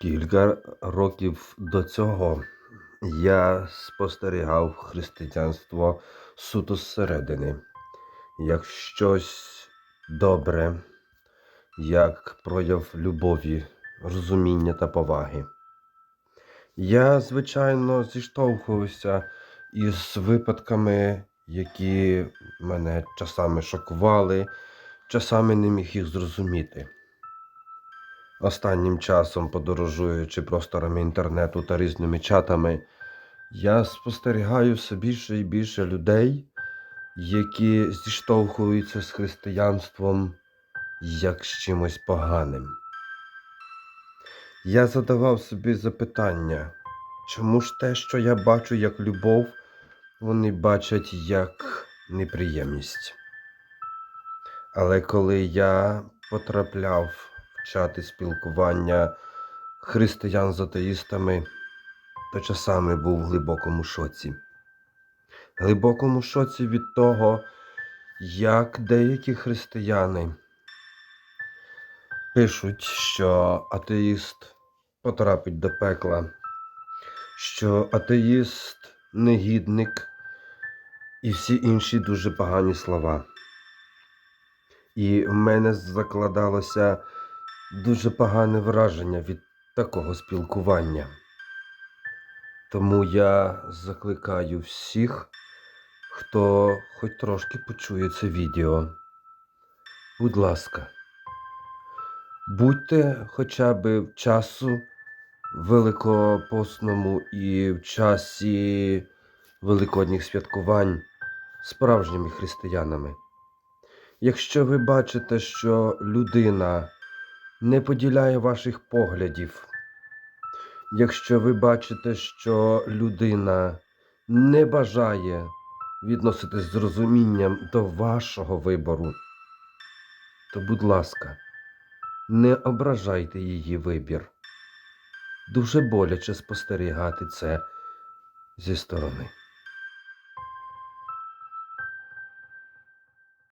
Кілька років до цього я спостерігав християнство суто зсередини, як щось добре, як прояв любові, розуміння та поваги. Я, звичайно, зіштовхувався із випадками, які мене часами шокували, часами не міг їх зрозуміти. Останнім часом, подорожуючи просторами інтернету та різними чатами, я спостерігаю все більше і більше людей, які зіштовхуються з християнством як з чимось поганим. Я задавав собі запитання, чому ж те, що я бачу як любов, вони бачать як неприємність. Але коли я потрапляв чати спілкування християн з атеїстами, то часами був в глибокому шоці. Глибокому шоці від того, як деякі християни пишуть, що атеїст потрапить до пекла, що атеїст негідник і всі інші дуже погані слова. І в мене закладалося дуже погане враження від такого спілкування. Тому я закликаю всіх, хто хоч трошки почує це відео. Будь ласка, будьте хоча б в часу великопосному і в часі великодніх святкувань справжніми християнами. Якщо ви бачите, що людина не поділяє ваших поглядів, якщо ви бачите, що людина не бажає відноситись з розумінням до вашого вибору, то, будь ласка, не ображайте її вибір. Дуже боляче спостерігати це зі сторони.